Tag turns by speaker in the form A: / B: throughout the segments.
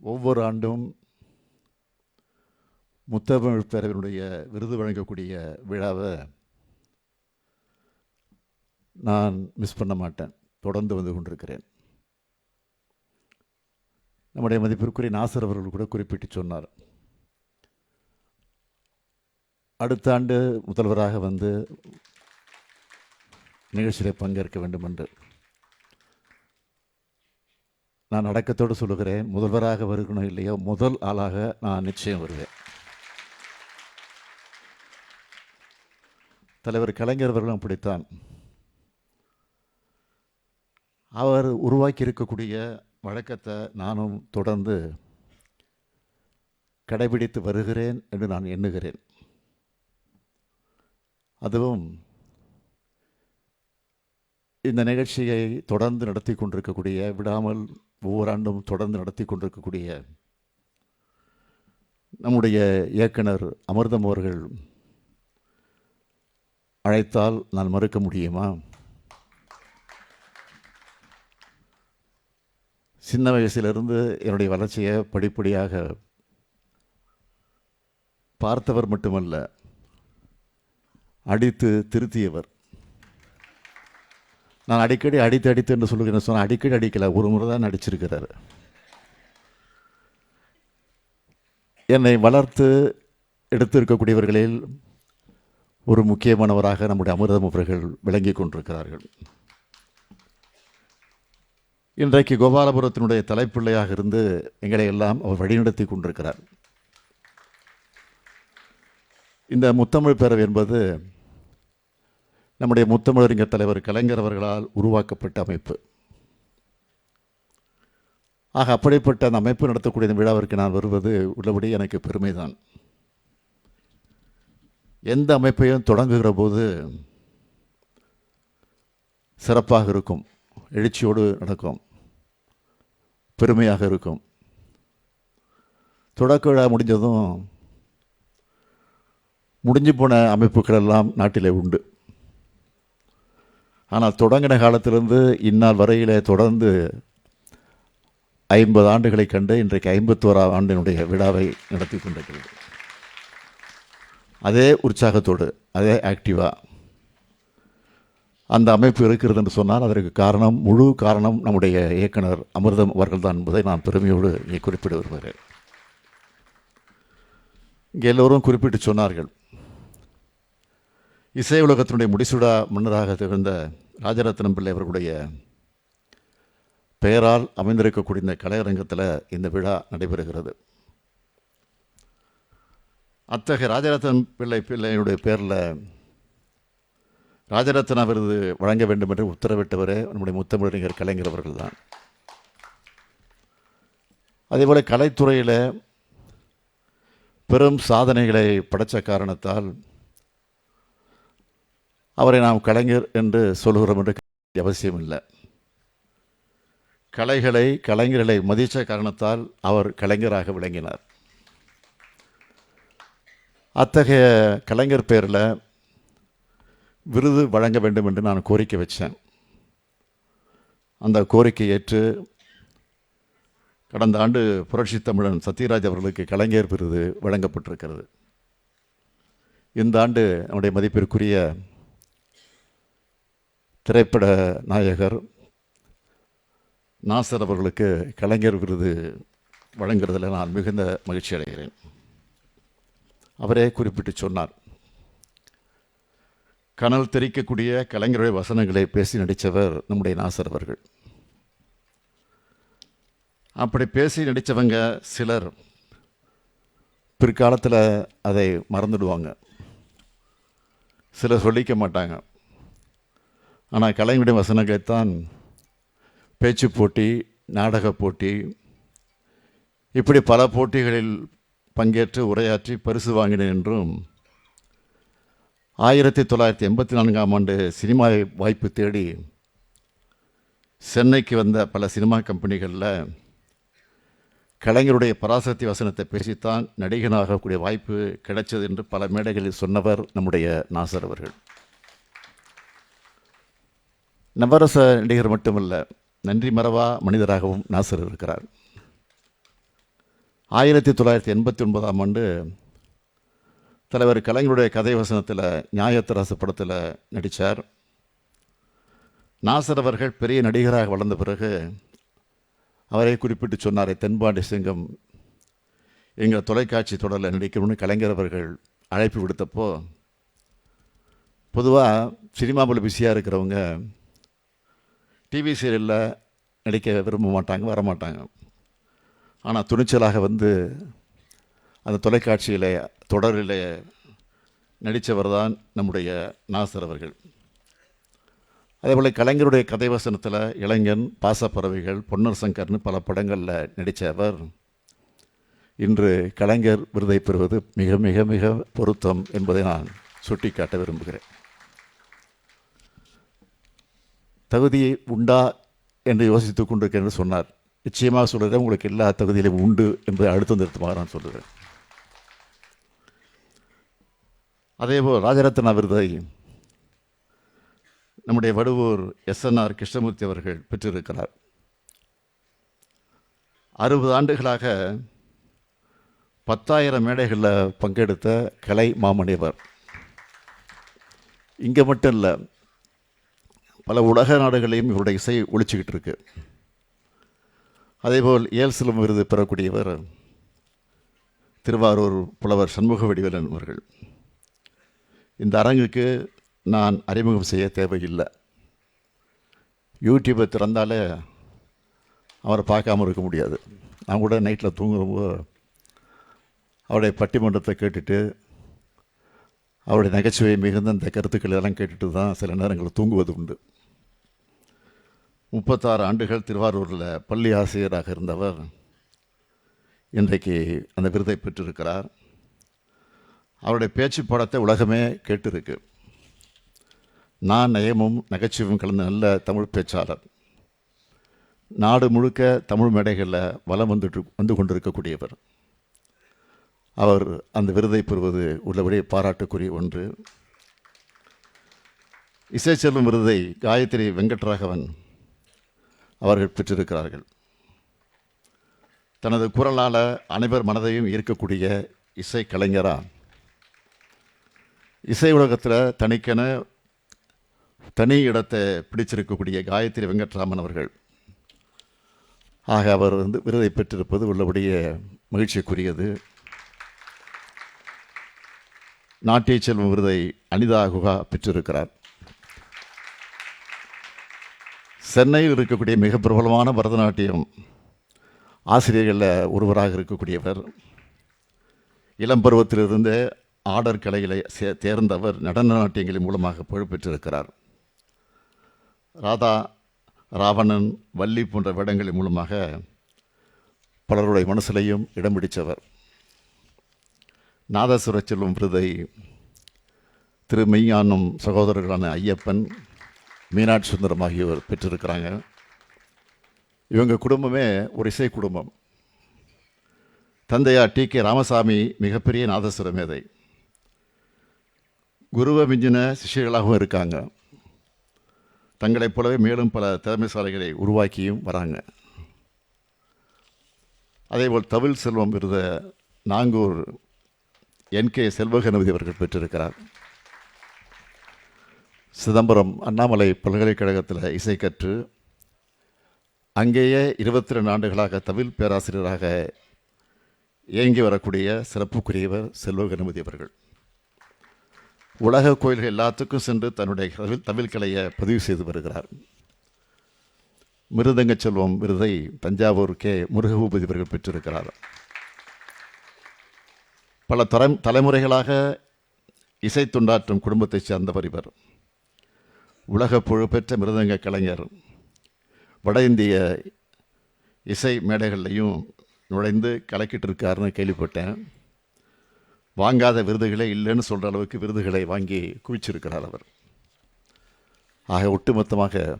A: ஒவ்வொரு ஆண்டும் முத்தமிழ் பேரவையினுடைய விருது வழங்கக்கூடிய விழாவை நான் மிஸ் பண்ண மாட்டேன். தொடர்ந்து வந்து கொண்டிருக்கிறேன். நம்முடைய மதிப்பிற்குரிய நாசர் அவர்கள் கூட குறிப்பிட்டு சொன்னார். அடுத்த ஆண்டு முதல்வராக வந்து நிகழ்ச்சியில் பங்கேற்க வேண்டும் என்று நான் அடக்கத்தோடு சொல்லுகிறேன். முதல்வராக வருகணும் இல்லையோ முதல் ஆளாக நான் நிச்சயம் வருவேன். தலைவர் கலைஞர் அவர்களும் அப்படித்தான். அவர் உருவாக்கி இருக்கக்கூடிய வழக்கத்தை நானும் தொடர்ந்து கடைபிடித்து வருகிறேன் என்று நான் எண்ணுகிறேன். அதுவும் இந்த நிகழ்ச்சியை தொடர்ந்து நடத்தி கொண்டிருக்கக்கூடிய விடாமல் ஒவ்வொரு ஆண்டும் தொடர்ந்து நடத்தி கொண்டிருக்கக்கூடிய நம்முடைய இயக்குனர் அமிர்தம் அவர்கள் அழைத்தால் நான் மறுக்க முடியுமா? சின்ன வயசிலிருந்து என்னுடைய வளர்ச்சியை படிப்படியாக பார்த்தவர் மட்டுமல்ல அடித்து திருத்தியவர். நான் அடிக்கடி அடித்து அடித்து என்று சொல்லுகிறேன் சொன்னால் அடிக்கடி அடிக்கல. ஒரு முறை தான் நடிச்சிருக்கிறார். என்னை வளர்த்து எடுத்திருக்கக்கூடியவர்களில் ஒரு முக்கியமானவராக நம்முடைய அமிர்தம் அவர்கள் விளங்கி கொண்டிருக்கிறார்கள். இன்றைக்கு கோபாலபுரத்தினுடைய தலைப்பிள்ளையாக இருந்து எங்களை எல்லாம் அவர் வழிநடத்தி கொண்டிருக்கிறார். இந்த முத்தமிழ் பேரவை என்பது நம்முடைய முத்தமிழறிஞர் தலைவர் கலைஞர் அவர்களால் உருவாக்கப்பட்ட அமைப்பு. ஆக அப்படிப்பட்ட அந்த அமைப்பு நடத்தக்கூடிய இந்த விழாவிற்கு நான் வருவது உள்ளபடி எனக்கு பெருமைதான். எந்த அமைப்பையும் தொடங்குகிற போது சிறப்பாக இருக்கும் எழுச்சியோடு நடக்கும் பெருமையாக இருக்கும். தொடக்க விழா முடிஞ்சதும் முடிஞ்சு போன அமைப்புகள் எல்லாம் நாட்டிலே உண்டு. ஆனால் தொடங்கின காலத்திலிருந்து இந்நாள் வரையிலே தொடர்ந்து ஐம்பது ஆண்டுகளை கண்டு இன்றைக்கு ஐம்பத்தோராம் ஆண்டினுடைய விழாவை நடத்தி கொண்டிருக்கிறது. அதே உற்சாகத்தோடு அதே ஆக்டிவாக அந்த அமைப்பு இருக்கிறது என்று சொன்னால் அதற்கு காரணம் முழு காரணம் நம்முடைய இயக்குனர் அமிர்தம் அவர்கள்தான் என்பதை நான் பெருமையோடு இங்கே குறிப்பிட விரும்புகிறேன். இங்கே எல்லோரும் குறிப்பிட்டு சொன்னார்கள் இசை உலகத்தினுடைய முடிசூடா மன்னராக திகழ்ந்த ராஜரத்னம் பிள்ளை அவர்களுடைய பெயரால் அமைந்திருக்கக்கூடிய இந்த கலையரங்கத்தில் இந்த விழா நடைபெறுகிறது. அத்தகைய ராஜரத்னம் பிள்ளை பிள்ளையினுடைய பேரில் ராஜரத்னா விருது வழங்க வேண்டும் என்று உத்தரவிட்டவரே நம்முடைய முத்தமிழறிஞர் கலைஞர் அவர்கள் தான் அதேபோல் கலைத்துறையில் பெரும் சாதனைகளை படைத்த காரணத்தால் அவரை நாம் கலைஞர் என்று சொல்கிறோம் என்று அவசியம் இல்லை. கலைகளை கலைஞர்களை மதித்த காரணத்தால் அவர் கலைஞராக விளங்கினார். அத்தகைய கலைஞர் பேரில் விருது வழங்க வேண்டும் என்று நான் கோரிக்கை வச்சேன். அந்த கோரிக்கை ஏற்று கடந்த ஆண்டு புரட்சி தமிழன் சத்யராஜ் அவர்களுக்கு கலைஞர் விருது வழங்கப்பட்டிருக்கிறது. இந்த ஆண்டு நம்முடைய மதிப்பிற்குரிய திரைப்பட நாயகர் நாசர் அவர்களுக்கு கலைஞர் விருது வழங்குறதில் நான் மிகுந்த மகிழ்ச்சி அடைகிறேன். அவரே குறிப்பிட்டு சொன்னார் கனல் தெரிக்கக்கூடிய கலைஞருடைய வசனங்களை பேசி நடித்தவர் நம்முடைய நாசர் அவர்கள். அப்படி பேசி நடித்தவங்க சிலர் பிற்காலத்தில் அதை மறந்துடுவாங்க. சிலர் சொல்லிக்க மாட்டாங்க. ஆனால் கலைஞருடைய வசனங்களைத்தான் பேச்சு போட்டி நாடக போட்டி இப்படி பல போட்டிகளில் பங்கேற்று உரையாற்றி பரிசு வாங்கினேன் என்றும் ஆயிரத்தி தொள்ளாயிரத்தி எண்பத்தி நான்காம் ஆண்டு சினிமா வாய்ப்பு தேடி சென்னைக்கு வந்த பல சினிமா கம்பெனிகளில் கலைஞருடைய பராசக்தி வசனத்தை பேசித்தான் நடிகனாகக்கூடிய வாய்ப்பு கிடைச்சது என்று பல மேடைகளில் சொன்னவர் நம்முடைய நாசர் அவர்கள். நவரச நடிகர் மட்டுமல்ல நன்றி மறவா மனிதராகவும் நாசர் இருக்கிறார். ஆயிரத்தி தொள்ளாயிரத்தி எண்பத்தி ஒன்பதாம் ஆண்டு தலைவர் கலைஞருடைய கதை வசனத்தில் நியாயத்தரசு படத்தில் நடித்தார் நாசர் அவர்கள் பெரிய நடிகராக வளர்ந்த பிறகு அவரை குறிப்பிட்டு சொன்னாரே தென்பாண்டி சிங்கம் எங்கள் தொலைக்காட்சி தொடரில் நடிக்கணும்னு கலைஞர் அவர்கள் அழைப்பு விடுத்தப்போ பொதுவாக சினிமாவில் பிஸியாக இருக்கிறவங்க டிவி சீரியலில் நடிக்க விரும்ப மாட்டாங்க வர மாட்டாங்க ஆனால் துணிச்சலாக வந்து அந்த தொலைக்காட்சியில் தொடரில் நடித்தவர் தான் நம்முடைய நாசர் அவர்கள். அதேபோல் கலைஞருடைய கதை வசனத்தில் இளைஞன் பாசப்பறவைகள் பொன்னர் சங்கர்னு பல படங்களில் நடித்தவர் இன்று கலைஞர் விருதை பெறுவது மிக மிக மிக பொருத்தம் என்பதை நான் சுட்டிக்காட்ட விரும்புகிறேன். தகுதி உண்டா என்று யோசித்துக் கொண்டிருக்கிறேன் என்று சொன்னார். நிச்சயமாக சொல்கிறேன் உங்களுக்கு எல்லா தகுதியிலும் உண்டு என்பதை அழுத்தம் திருத்தமாக நான் சொல்லுகிறேன். அதேபோல் ராஜரத்னா விருதை நம்முடைய வடுவூர் எஸ்என்ஆர் கிருஷ்ணமூர்த்தி அவர்கள் பெற்றிருக்கிறார். அறுபது ஆண்டுகளாக பத்தாயிரம் மேடைகளில் பங்கெடுத்த கலை மாமனிவர். இங்கே மட்டும் இல்லை பல உலக நாடுகளையும் இவருடைய இசை ஒழிச்சிக்கிட்டு இருக்கு. அதேபோல் ஏல்சிலம் விருது பெறக்கூடியவர் திருவாரூர் புலவர் சண்முக வடிவேலன் அவர்கள். இந்த அரங்குக்கு நான் அறிமுகம் செய்ய தேவையில்லை. யூடியூப்பை திறந்தாலே அவரை பார்க்காம இருக்க முடியாது. நான் கூட நைட்டில் தூங்குறப்போ அவருடைய பட்டிமன்றத்தை கேட்டுட்டு அவருடைய நகைச்சுவை மிகுந்த இந்த கருத்துக்கள் எல்லாம் கேட்டுட்டு தான் சில நேரங்களில் தூங்குவது உண்டு. முப்பத்தாறு ஆண்டுகள் திருவாரூரில் பள்ளி ஆசிரியராக இருந்தவர் இன்றைக்கு அந்த விருதை பெற்றிருக்கிறார். அவருடைய பேச்சு பாடத்தை உலகமே கேட்டிருக்கு. நான் நயமும் நகைச்சுவையும் கலந்த நல்ல தமிழ் பேச்சாளர். நாடு முழுக்க தமிழ் மேடைகளில் வலம் வந்துட்டு வந்து கொண்டிருக்கக்கூடியவர். அவர் அந்த விருதை பெறுவது உள்ளபடியே பாராட்டுக்குரிய ஒன்று. இசைச்செல்வம் விருதை காயத்ரி வெங்கட்ராகவன் அவர்கள் பெற்றிருக்கிறார்கள். தனது குரலால் அனைவர் மனதையும் ஈர்க்கக்கூடிய இசை கலைஞரா. இசை உலகத்தில் தனிக்கென தனி இடத்தை பிடிச்சிருக்கக்கூடிய காயத்ரி வெங்கட்ராமன் அவர்கள். ஆக அவர் வந்து விருதை பெற்றிருப்பது உள்ளபடியே மகிழ்ச்சிக்குரியது. நாட்டிய செல்வம் விருதை அனிதா குகா பெற்றிருக்கிறார். சென்னையில் இருக்கக்கூடிய மிக பிரபலமான பரதநாட்டியம் ஆசிரியர்களில் ஒருவராக இருக்கக்கூடியவர். இளம் பருவத்திலிருந்தே ஆடர் கலைகளை சே தேர்ந்தவர் நடன நாட்டியங்களின் மூலமாக புகழ்பெற்றிருக்கிறார். ராதா ராவணன் வள்ளி போன்ற வேடங்களின் மூலமாக பலருடைய மனசிலையும் இடம் பிடித்தவர். நாதசுர செல்வம் விருதை திரு மெய்யானும் சகோதரர்களான ஐயப்பன் மீனாட்சி சுந்தரம் ஆகியோர் பெற்றிருக்கிறாங்க. இவங்க குடும்பமே ஒரு இசை குடும்பம். தந்தையார் டி கே ராமசாமி மிகப்பெரிய நாதசுர மேதை. குருவை மிஞ்சின சிஷ்யர்களாகவும் இருக்காங்க. தங்களைப் போலவே மேலும் பல திறமைசாலைகளை உருவாக்கியும் வராங்க. அதேபோல் தவில் செல்வம் இருந்த நாங்கூர் என் கே செல்வகணபதி அவர்கள் பெற்றிருக்கிறார். சிதம்பரம் அண்ணாமலை பல்கலைக்கழகத்தில் இசை கற்று அங்கேயே இருபத்தி ரெண்டு ஆண்டுகளாக தவில் பேராசிரியராக இயங்கி வரக்கூடிய சிறப்புக்குரியவர் செல்வகணபதி அவர்கள். உலக கோயில்கள் எல்லாத்துக்கும் சென்று தன்னுடைய தவில் தமிழ் கலையை பதிவு செய்து வருகிறார். மிருதங்க செல்வம் விருதை தஞ்சாவூர் கே முருகபூபதி அவர்கள் பெற்றிருக்கிறார். பல தர தலைமுறைகளாக இசை துண்டாற்றும் குடும்பத்தைச் சேர்ந்தவர் இவர். உலக புகழ்பெற்ற மிருதங்க கலைஞர். வட இந்திய இசை மேடைகள்லையும் நுழைந்து கலக்கிட்டு இருக்காருன்னு கேள்விப்பட்டேன். வாங்காத விருதுகளே இல்லைன்னு சொல்கிற அளவுக்கு விருதுகளை வாங்கி குவிச்சிருக்கிறார் அவர். ஆக ஒட்டுமொத்தமாக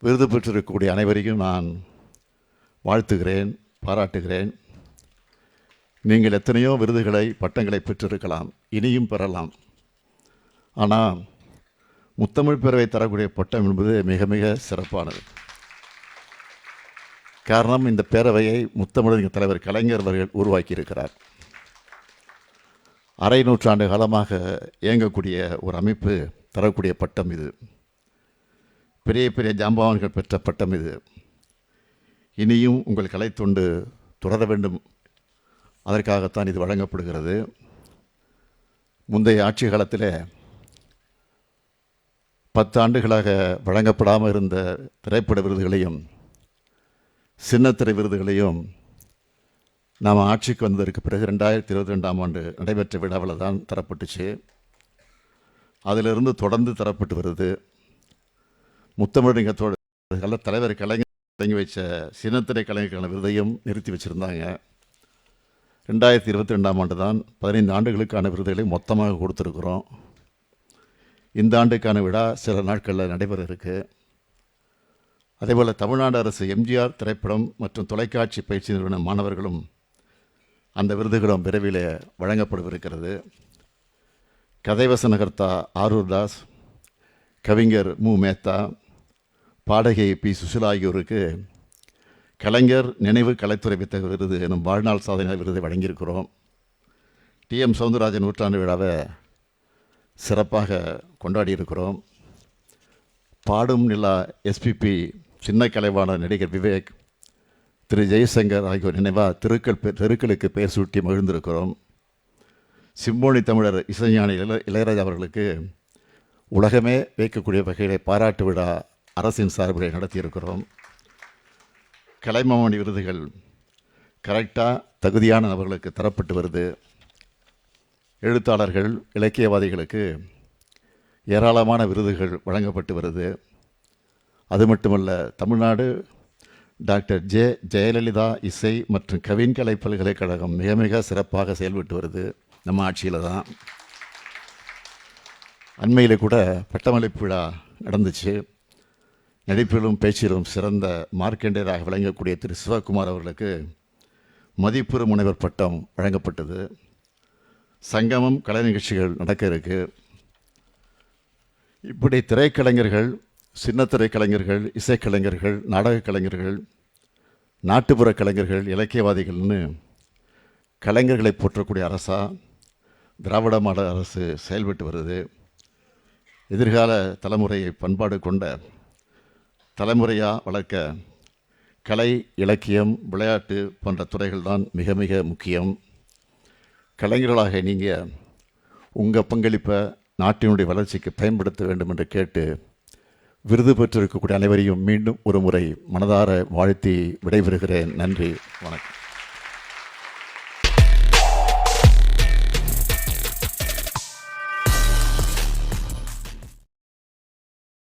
A: விருது பெற்றிருக்கக்கூடிய அனைவரையும் நான் வாழ்த்துகிறேன் பாராட்டுகிறேன். நீங்கள் எத்தனையோ விருதுகளை பட்டங்களை பெற்றிருக்கலாம் இனியும் பெறலாம். ஆனால் முத்தமிழ் பேரவை தரக்கூடிய பட்டம் என்பது மிக மிக சிறப்பானது. காரணம் இந்த பேரவையை முத்தமிழறிஞர் தலைவர் கலைஞர் அவர்கள் உருவாக்கியிருக்கிறார். அரை நூற்றாண்டு காலமாக இயங்கக்கூடிய ஒரு அமைப்பு தரக்கூடிய பட்டம் இது. பெரிய பெரிய ஜாம்பவான்கள் பெற்ற பட்டம் இது. இனியும் உங்கள் கலைத்தொண்டு தொடர வேண்டும் அதற்காகத்தான் இது வழங்கப்படுகிறது. முந்தைய ஆட்சி காலத்தில் பத்து ஆண்டுகளாக வழங்கப்படாமல் இருந்த திரைப்பட விருதுகளையும் சின்னத்திரை விருதுகளையும் நாம் ஆட்சிக்கு வந்ததற்கு பிறகு ரெண்டாயிரத்தி இருபத்தி ரெண்டாம் ஆண்டு நடைபெற்ற விழாவில் தான் தரப்பட்டுச்சு. அதிலிருந்து தொடர்ந்து தரப்பட்டு வருது. முத்தமிழறிஞர் தலைவர் கலைஞர் தொடங்கி வச்ச சின்னத்திரை கலைஞருக்கான விருதையும் நிறுத்தி வச்சுருந்தாங்க. ரெண்டாயிரத்தி இருபத்தி ரெண்டாம் ஆண்டு தான் பதினைந்து ஆண்டுகளுக்கான விருதுகளை மொத்தமாக கொடுத்துருக்குறோம். இந்த ஆண்டுக்கான விழா சில நாட்களில் நடைபெற இருக்குது அதேபோல் தமிழ்நாடு அரசு எம்ஜிஆர் திரைப்படம் மற்றும் தொலைக்காட்சி பயிற்சி நிறுவன மாணவர்களும் அந்த விருதுகளும் விரைவில் வழங்கப்படவிருக்கிறது கதைவசனகர்த்தா ஆரூர் தாஸ் கவிஞர் மு. மேத்தா பாடகி பி. சுசிலா ஆகியோருக்கு கலைஞர் நினைவு கலைத்துறை வித்தக விருது எனும் வாழ்நாள் சாதனை விருதை வழங்கியிருக்கிறோம். டி. எம். சவுந்தரராஜன் நூற்றாண்டு விழாவை சிறப்பாக கொண்டாடி இருக்கிறோம் பாடும் நிலா எஸ்பிபி சின்ன கலைவாணர் நடிகர் விவேக் திரு. ஜெய்சங்கர் ஆகியோர் நினைவாக திருக்கள் பெ- தெருக்களுக்கு பெயர் சூட்டி மகிழ்ந்திருக்கிறோம். சிம்போனி தமிழர் இசைஞானி இளைய இளையராஜா அவர்களுக்கு உலகமே வைக்கக்கூடிய வகையிலே பாராட்டு விழா அரசின் சார்பில் நடத்தியிருக்கிறோம். கலைமாமணி விருதுகள் கரெக்டாக தகுதியான நபர்களுக்கு தரப்பட்டு வருது. எழுத்தாளர்கள் இலக்கியவாதிகளுக்கு ஏராளமான விருதுகள் வழங்கப்பட்டு வருது. அது மட்டுமல்ல தமிழ்நாடு டாக்டர் ஜே ஜெயலலிதா இசை மற்றும் கவின்கலை பல்கலைக்கழகம் மிக மிக சிறப்பாக செயல்பட்டு வருது நம்ம ஆட்சியில் தான். அண்மையில் கூட பட்டமளிப்பு விழா நடந்துச்சு. நடிப்பிலும் பேச்சிலும் சிறந்த மார்க்கண்டேயராக விளங்கக்கூடிய திரு சிவகுமார் அவர்களுக்கு மதிப்புறு முனைவர் பட்டம் வழங்கப்பட்டது. சங்கமம் கலை நிகழ்ச்சிகள் நடக்க இருக்கு. இப்படி திரைக்கலைஞர்கள் சின்னத்திரை கலைஞர்கள் இசைக்கலைஞர்கள் நாடகக் கலைஞர்கள் நாட்டுப்புற கலைஞர்கள் இலக்கியவாதிகள்னு கலைஞர்களை போற்றக்கூடிய அரசா திராவிட மாடல் அரசு செயல்பட்டு வருது. எதிர்கால தலைமுறையை பண்பாடு கொண்ட தலைமுறையாக வளர்க்க கலை இலக்கியம் விளையாட்டு போன்ற துறைகள் தான் மிக மிக முக்கியம். கலைஞர்களாக நீங்கள் உங்கள் பங்களிப்பை நாட்டினுடைய வளர்ச்சிக்கு பயன்படுத்த வேண்டும் என்று கேட்டு விருது பெற்றிருக்கக்கூடிய அனைவரையும் மீண்டும் ஒரு முறை மனதார வாழ்த்தி விடைபெறுகிறேன். நன்றி வணக்கம்.